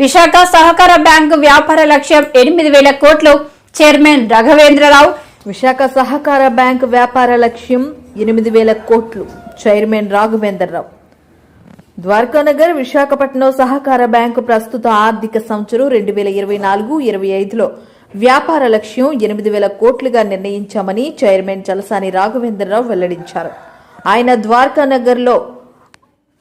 విశాఖ సహకార బ్యాంకు వ్యాపార లక్ష్యం ఎనిమిది వేల కోట్లు. చైర్మన్ రఘవేంద్రరావు. విశాఖ సహకార బ్యాంకు వ్యాపార లక్ష్యం ఎనిమిది వేల కోట్లు. చైర్మన్ రాఘవేంద్రరావు. ద్వారకానగర్ విశాఖపట్నం సహకార బ్యాంకు ప్రస్తుత ఆర్థిక సంవత్సరం రెండు వేల ఇరవై నాలుగు ఇరవై ఐదులో. వ్యాపార లక్ష్యం ఎనిమిది వేల కోట్లుగా నిర్ణయించామని చైర్మన్ చలసాని రాఘవేంద్రరావు వెల్లడించారు. ఆయన ద్వారకానగర్లో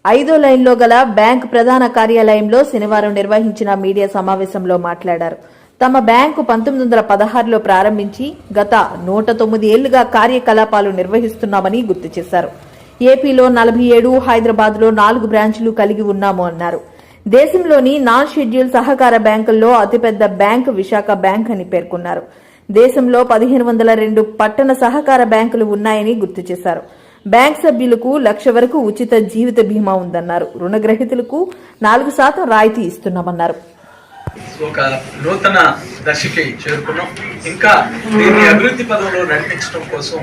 ఐదో లైన్లో గల బ్యాంక్ ప్రధాన కార్యాలయంలో శనివారం నిర్వహించిన మీడియా సమావేశంలో మాట్లాడారు. తమ బ్యాంకు పంతొమ్మిది వందల పదహారులో ప్రారంభించి గత నూట తొమ్మిది ఏళ్ళుగా కార్యకలాపాలు నిర్వహిస్తున్నామని గుర్తు చేశారు. ఏపీలో నలభై ఏడు హైదరాబాద్లో నాలుగు బ్రాంచులు కలిగి ఉన్నాము అన్నారు. దేశంలోని నాన్ షెడ్యూల్ సహకార బ్యాంకుల్లో అతిపెద్ద బ్యాంకు విశాఖ బ్యాంక్ అని పేర్కొన్నారు. దేశంలో పదిహేను వందల రెండు పట్టణ సహకార బ్యాంకులు ఉన్నాయని గుర్తు చేశారు. బ్యాంక్ సభ్యులకు లక్ష వరకు ఉచిత జీవిత బీమా ఉందన్నారు. రుణగ్రహీతలకు నాలుగు శాతం రాయితీ ఇస్తున్నామన్నారు. ఒక నూతన దశకి చేరుకున్నాం. ఇంకా దీన్ని అభివృద్ధి పదంలో నడిపించడం కోసం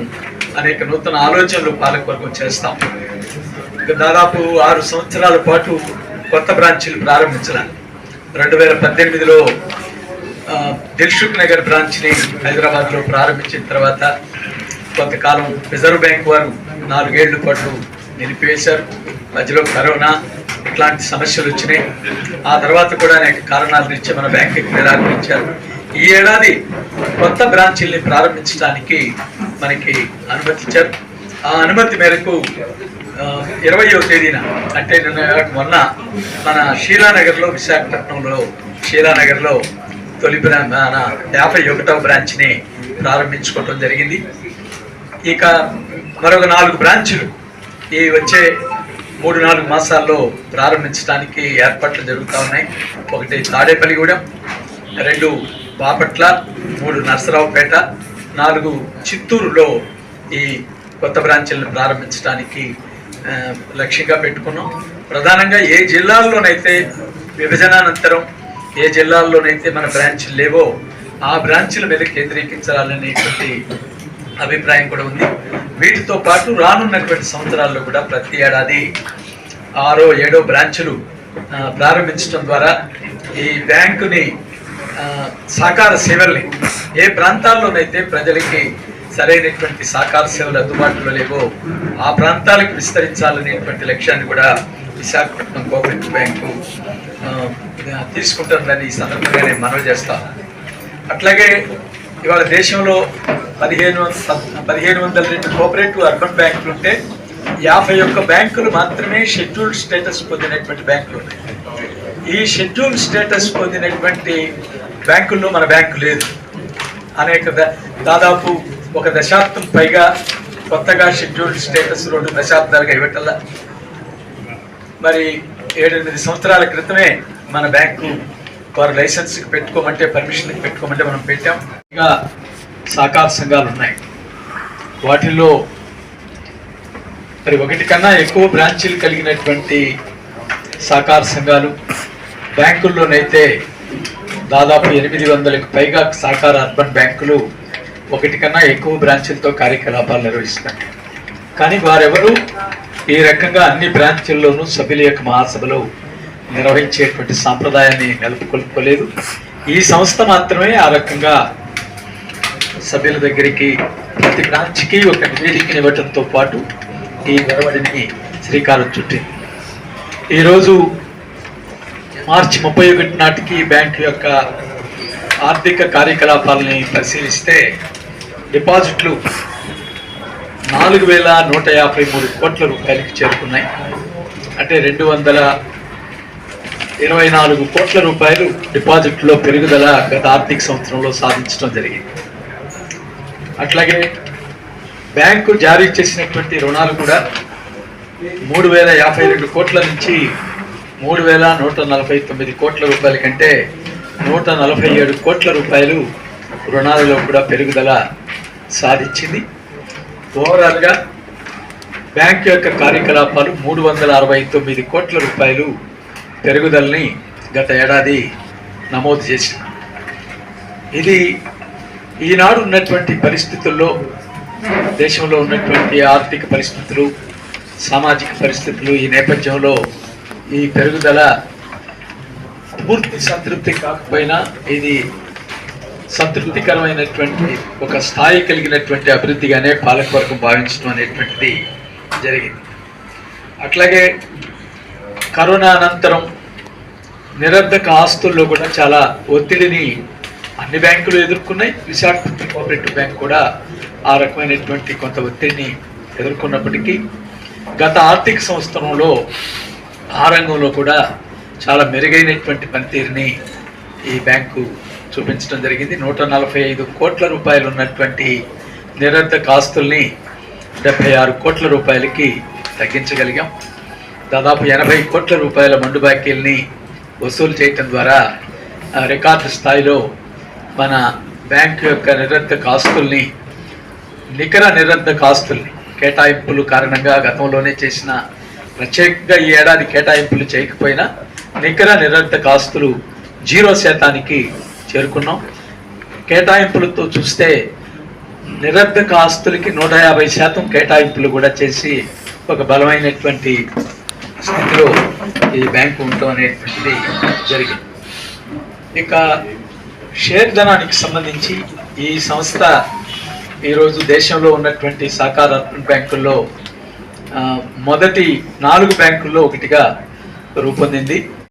అనేక నూతన ఆలోచనలు పాలకవర్గం చేస్తాం. దాదాపు ఆరు సంవత్సరాల పాటు కొత్త బ్రాంచీలు ప్రారంభించాలి రెండు వేల పద్దెనిమిదిలో ఆ, దిల్సుఖ్ నగర్ బ్రాంచ్ని హైదరాబాద్లో ప్రారంభించిన తర్వాత కొంతకాలం రిజర్వ్ బ్యాంక్ వారు నాలుగేళ్ళ పాటు నిలిపివేశారు మధ్యలో కరోనా ఇట్లాంటి సమస్యలు వచ్చినాయి. ఆ తర్వాత కూడా అనేక కారణాలు నుంచి మన బ్యాంకుకి నిరాకరించారు ఈ ఏడాది కొత్త బ్రాంచీల్ని ప్రారంభించడానికి మనకి అనుమతించారు ఆ అనుమతి మేరకు ఇరవయో తేదీన అంటే నిన్న మొన్న మన షీలానగర్లో విశాఖపట్నంలో షీలానగర్లో తొలి బ్రా మన యాభై ఒకటవ బ్రాంచ్ని ప్రారంభించుకోవటం జరిగింది. ఇక మరొక నాలుగు బ్రాంచులు ఈ వచ్చే మూడు నాలుగు మాసాల్లో ప్రారంభించడానికి ఏర్పాట్లు జరుగుతూ ఉన్నాయి. ఒకటి తాడేపల్లిగూడెం రెండు బాపట్ల మూడు నర్సరావుపేట నాలుగు చిత్తూరులో ఈ కొత్త బ్రాంచీలను ప్రారంభించడానికి లక్ష్యంగా పెట్టుకున్నాం. ప్రధానంగా ఏ జిల్లాల్లోనైతే విభజనానంతరం ఏ జిల్లాల్లోనైతే మన బ్రాంచ్లు లేవో ఆ బ్రాంచ్ల మీద కేంద్రీకరించాలనేటువంటి అభిప్రాయం కూడా ఉంది. వీటితో పాటు రానున్నటువంటి సంవత్సరాల్లో కూడా ప్రతి ఏడాది ఆరో ఏడో బ్రాంచులు ప్రారంభించడం ద్వారా ఈ బ్యాంకుని సహకార సేవల్ని ఏ ప్రాంతాల్లోనైతే ప్రజలకి సరైనటువంటి సహకార సేవలు అందుబాటులో లేవో ఆ ప్రాంతాలకు విస్తరించాలనేటువంటి లక్ష్యాన్ని కూడా విశాఖపట్నం కోఆపరేటివ్ బ్యాంకు తీసుకుంటుందని ఈ సందర్భంగా నేను మనవి చేస్తాను అట్లాగే ఇవాళ దేశంలో పదిహేను పదిహేను వందల రెండు కోఆపరేటివ్ అర్బన్ బ్యాంకులు ఉంటే యాభై ఒక్క బ్యాంకులు మాత్రమే షెడ్యూల్డ్ స్టేటస్ పొందినటువంటి బ్యాంకులు ఉన్నాయి. ఈ షెడ్యూల్డ్ స్టేటస్ పొందినటువంటి బ్యాంకుల్లో మన బ్యాంకు లేదు. అనేక దాదాపు ఒక దశాబ్దం పైగా కొత్తగా షెడ్యూల్డ్ స్టేటస్ రెండు దశాబ్దాలుగా ఇవ్వటల్లా మరి ఏడెనిమిది సంవత్సరాల క్రితమే మన బ్యాంకు వారు లైసెన్స్కి పెట్టుకోమంటే పర్మిషన్కి పెట్టుకోమంటే మనం పెట్టాం. ఇంకా సహకార సంఘాలు ఉన్నాయి. వాటిల్లో మరి ఒకటి కన్నా ఎక్కువ బ్రాంచీలు కలిగినటువంటి సహకార సంఘాలు బ్యాంకుల్లోనైతే దాదాపు ఎనిమిది వందలకు పైగా సహకార అర్బన్ బ్యాంకులు ఒకటి కన్నా ఎక్కువ బ్రాంచీలతో కార్యకలాపాలు నిర్వహిస్తున్నాయి. కానీ వారెవరు ఈ రకంగా అన్ని బ్రాంచీల్లోనూ సభ్యుల యొక్క మహాసభలో నిర్వహించేటువంటి సాంప్రదాయాన్ని నెలకొల్పుకోలేదు. ఈ సంస్థ మాత్రమే ఆ రకంగా సభ్యుల దగ్గరికి ప్రతి బ్రాంచ్కి ఒక నివేదికను ఇవ్వడంతో పాటు ఈ మెరవడిని శ్రీకారం చుట్టింది. ఈరోజు మార్చి ముప్పై ఒకటి నాటికి బ్యాంకు యొక్క ఆర్థిక కార్యకలాపాలని పరిశీలిస్తే డిపాజిట్లు నాలుగు వేల నూట యాభై మూడు కోట్ల రూపాయలకి చేరుకున్నాయి. అంటే రెండు వందల ఇరవై నాలుగు కోట్ల రూపాయలు డిపాజిట్లో పెరుగుదల గత ఆర్థిక సంవత్సరంలో సాధించడం జరిగింది. అట్లాగే బ్యాంకు జారీ చేసినటువంటి రుణాలు కూడా మూడు వేల యాభై రెండు కోట్ల నుంచి మూడు వేల నూట నలభై తొమ్మిది కోట్ల రూపాయల కంటే నూట నలభై ఏడు కోట్ల రూపాయలు రుణాలలో కూడా పెరుగుదల సాధించింది. ఓవరాల్గా బ్యాంక్ యొక్క కార్యకలాపాలు మూడు వందల అరవై తొమ్మిది కోట్ల రూపాయలు పెరుగుదలని గత ఏడాది నమోదు చేసింది ఇది ఈనాడు ఉన్నటువంటి పరిస్థితుల్లో దేశంలో ఉన్నటువంటి ఆర్థిక పరిస్థితులు సామాజిక పరిస్థితులు ఈ నేపథ్యంలో ఈ పెరుగుదల పూర్తి సంతృప్తి కాకపోయినా ఇది సంతృప్తికరమైనటువంటి ఒక స్థాయి కలిగినటువంటి అభివృద్ధిగానే పాలకవర్గం భావించడం అనేటువంటిది జరిగింది. అట్లాగే కరోనా అనంతరం నిరర్ధక ఆస్తుల్లో కూడా చాలా ఒత్తిడిని అన్ని బ్యాంకులు ఎదుర్కొన్నాయి. విశాఖపట్నం కోఆపరేటివ్ బ్యాంక్ కూడా ఆ రకమైనటువంటి కొంత ఒత్తిడిని ఎదుర్కొన్నప్పటికీ గత ఆర్థిక సంవత్సరంలో ఆ రంగంలో కూడా చాలా మెరుగైనటువంటి పనితీరుని ఈ బ్యాంకు చూపించడం జరిగింది. నూట నలభై ఐదు కోట్ల రూపాయలు ఉన్నటువంటి నిరర్ధక ఆస్తుల్ని డెబ్బై ఆరు కోట్ల రూపాయలకి తగ్గించగలిగాం. దాదాపు ఎనభై కోట్ల రూపాయల మండు బాకీల్ని వసూలు చేయటం ద్వారా రికార్డు స్థాయిలో మన బ్యాంకు యొక్క నిరంతక ఆస్తుల్ని నికర నిరంతక ఆస్తుల్ని కేటాయింపులు కారణంగా గతంలోనే చేసిన ప్రత్యేకంగా ఈ ఏడాది కేటాయింపులు చేయకపోయినా నికర నిరంతక ఆస్తులు జీరో శాతానికి చేరుకున్నాం. కేటాయింపులతో చూస్తే నిరంతక ఆస్తులకి నూట యాభై శాతం కేటాయింపులు కూడా చేసి ఒక బలమైనటువంటి స్థితిలో ఈ బ్యాంకు ఉండటం అనేటువంటిది జరిగింది. ఇక షేర్ ధనానికి సంబంధించి ఈ సంస్థ ఈరోజు దేశంలో ఉన్నటువంటి సహకార బ్యాంకుల్లో మొదటి నాలుగు బ్యాంకుల్లో ఒకటిగా రూపొందింది.